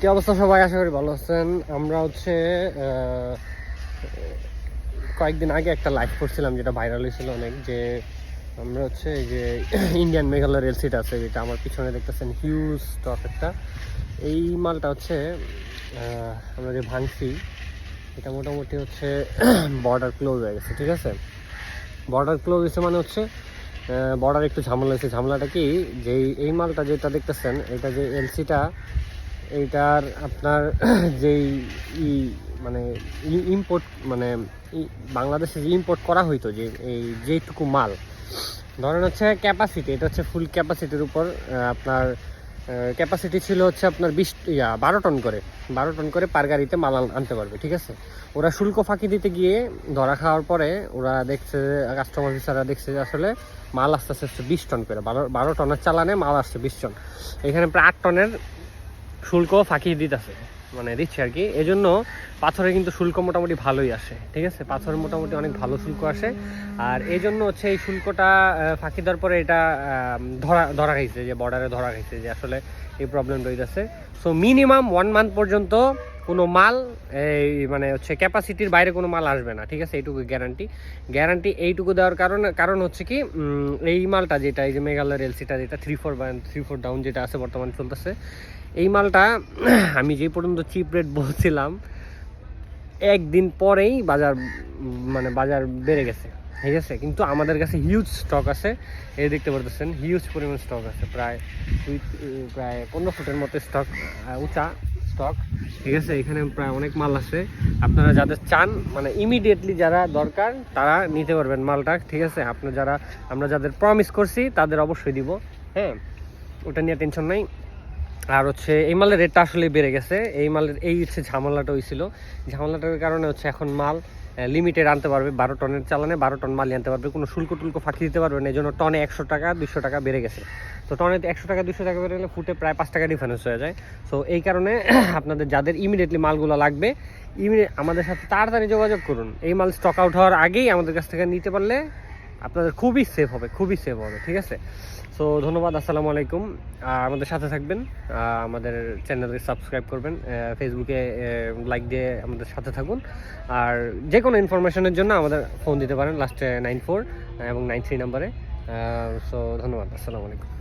কি অবস্থা সবাই? আশা করি ভালো আছেন। আমরা হচ্ছে কয়েকদিন আগে একটা লাইভ করছিলাম যেটা ভাইরাল হয়েছিল অনেক, যে আমরা হচ্ছে যে ইন্ডিয়ান মেঘালয় রেল সিট আছে, যেটা আমার পিছনে দেখতেছেন হিউজ স্টক একটা। এই মালটা হচ্ছে আমরা যে ভাঙছি, এটা মোটামুটি হচ্ছে বর্ডার ক্লোজ হয়ে গেছে, ঠিক আছে? বর্ডার ক্লোজ হয়েছে মানে হচ্ছে বর্ডার একটু ঝামেলা হয়েছে। ঝামেলাটা কি, যে এই মালটা যেটা দেখতেছেন, এটা যে এলসিটা এইটার আপনার যেই ই মানে ইম্পোর্ট মানে বাংলাদেশে যে ইম্পোর্ট করা হইতো, যে এই যেটুকু মাল, ধরেন হচ্ছে ক্যাপাসিটি এটা হচ্ছে ফুল ক্যাপাসিটির উপর আপনার ক্যাপাসিটি ছিল হচ্ছে আপনার বিশ, ইয়া, বারো টন করে, বারো টন করে পার গাড়িতে মাল আনতে পারবে, ঠিক আছে? ওরা শুল্ক ফাঁকি দিতে গিয়ে ধরা খাওয়ার পরে ওরা দেখছে কাস্টমার অফিসাররা দেখছে যে আসলে মাল আস্তে আস্তে বিশ টন করে, বারো বারো টনের চালানে মাল আসছে বিশ টন। এখানে প্রায় আট টনের শুল্ক ফাঁকি দিতেছে মানে দিচ্ছে আর কি। এই জন্য পাথরে কিন্তু শুল্ক মোটামুটি ভালোই আসে, ঠিক আছে? পাথর মোটামুটি অনেক ভালো শুল্ক আসে। আর এই জন্য হচ্ছে এই শুল্কটা ফাঁকি দেওয়ার পরে এটা ধরা ধরা খাইছে, যে বর্ডারে ধরা খাইছে, যে আসলে এই প্রবলেম রয়েছে সো মিনিমাম ওয়ান মান্থ পর্যন্ত কোনো মাল, এই মানে হচ্ছে ক্যাপাসিটির বাইরে কোনো মাল আসবে না, ঠিক আছে? এইটুকু গ্যারান্টি গ্যারান্টি এইটুকু দেওয়ার কারণ কারণ হচ্ছে কি এই মালটা যেটা, এই যে মেঘালয়ের এলসিটা যেটা three four three four down যেটা আছে বর্তমানে চলতেছে, এই মালটা আমি যে পর্যন্ত চিপ রেট বলছিলাম, একদিন পরেই বাজার মানে বাজার বেড়ে গেছে, ঠিক আছে? কিন্তু আমাদের কাছে হিউজ স্টক আছে, এই দেখতে পারতেছেন হিউজ পরিমাণ স্টক আছে, প্রায় দুই প্রায় পনেরো ফুটের মতো স্টক উঁচা স্টক ঠিক আছে? এখানে প্রায় অনেক মাল আছে। আপনারা যাদের চান মানে ইমিডিয়েটলি যারা দরকার, তারা নিতে পারবেন মালটা, ঠিক আছে? আপনার যারা, আমরা যাদের প্রমিস করছি, তাদের অবশ্যই দিব। হ্যাঁ? ওটা নিয়ে টেনশন নাই। আর হচ্ছে এই মালের রেটটা আসলে বেড়ে গেছে। এই মালের, এই হচ্ছে ঝামেলাটা হয়েছিল। ঝামেলাটার কারণে হচ্ছে এখন মাল লিমিটেড আনতে পারবে, বারো টনের চালানে বারো টন মাল আনতে পারবে। কোনো শুল্ক টুল্ক ফাঁকি দিতে পারবে না, এই জন্য টনে একশো টাকা দুশো টাকা বেড়ে গেছে। তো টনে একশো টাকা দুশো টাকা বেড়ে গেলে ফুটে প্রায় পাঁচ টাকা ডিফারেন্স হয়ে যায়। সো এই কারণে আপনাদের যাদের ইমিডিয়েটলি মালগুলো লাগবে ইমিডিয়েট আমাদের সাথে তাড়াতাড়ি যোগাযোগ করুন। এই মাল স্টক আউট হওয়ার আগেই আমাদের কাছ থেকে নিতে পারলে আপনাদের খুবই সেফ হবে, খুবই সেফ হবে, ঠিক আছে? সো ধন্যবাদ, আসসালামু আলাইকুম। আমাদের সাথে থাকবেন আমাদের চ্যানেলকে সাবস্ক্রাইব করবেন ফেসবুকে লাইক দিয়ে আমাদের সাথে থাকুন। আর যে কোনো ইনফরমেশনের জন্য আমাদের ফোন দিতে পারেন লাস্টে নাইন ফোর এবং নাইন থ্রি নাম্বারে সো ধন্যবাদ, আসসালামু আলাইকুম।